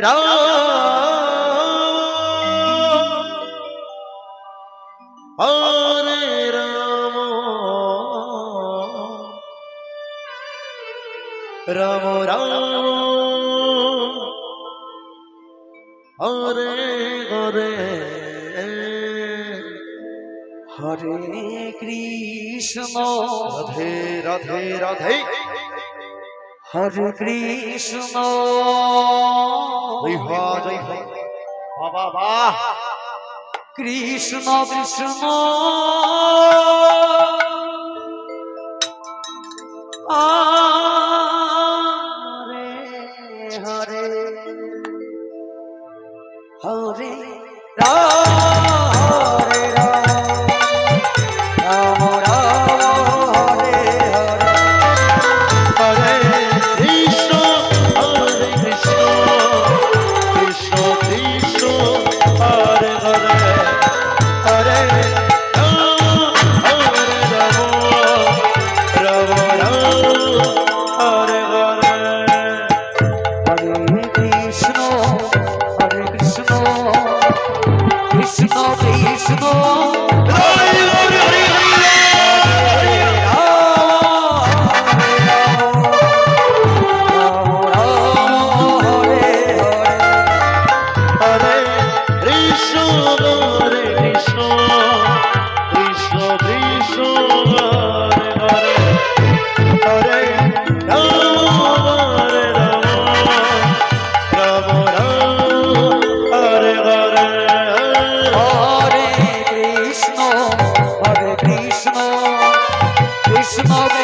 রাম হরে রাম রাম রাম হরে হরে হরে কৃষ্ণ রাধে রাধে রাধে। হরে কৃষ্ণ। বাবা বাহ কৃষ্ণ কৃষ্ণ। হরে কৃষ্ণ হরে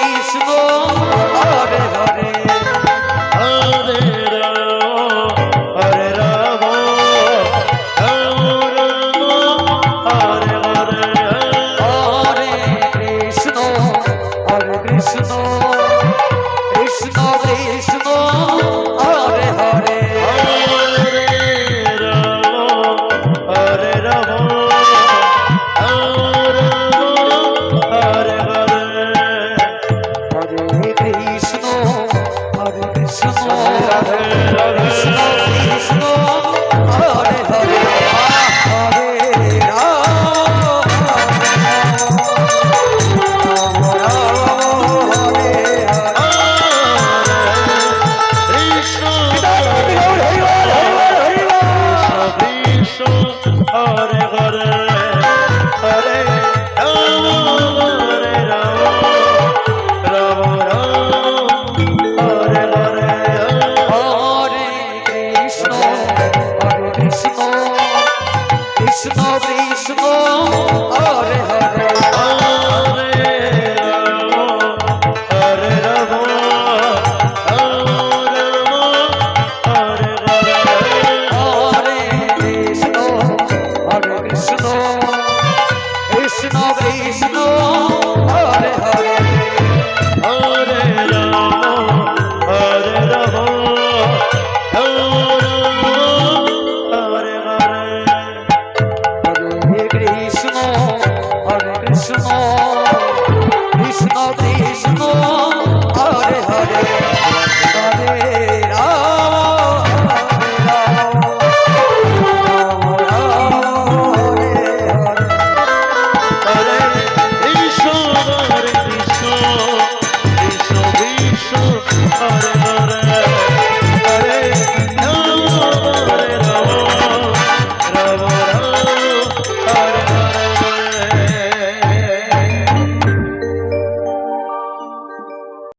কৃষ্ণ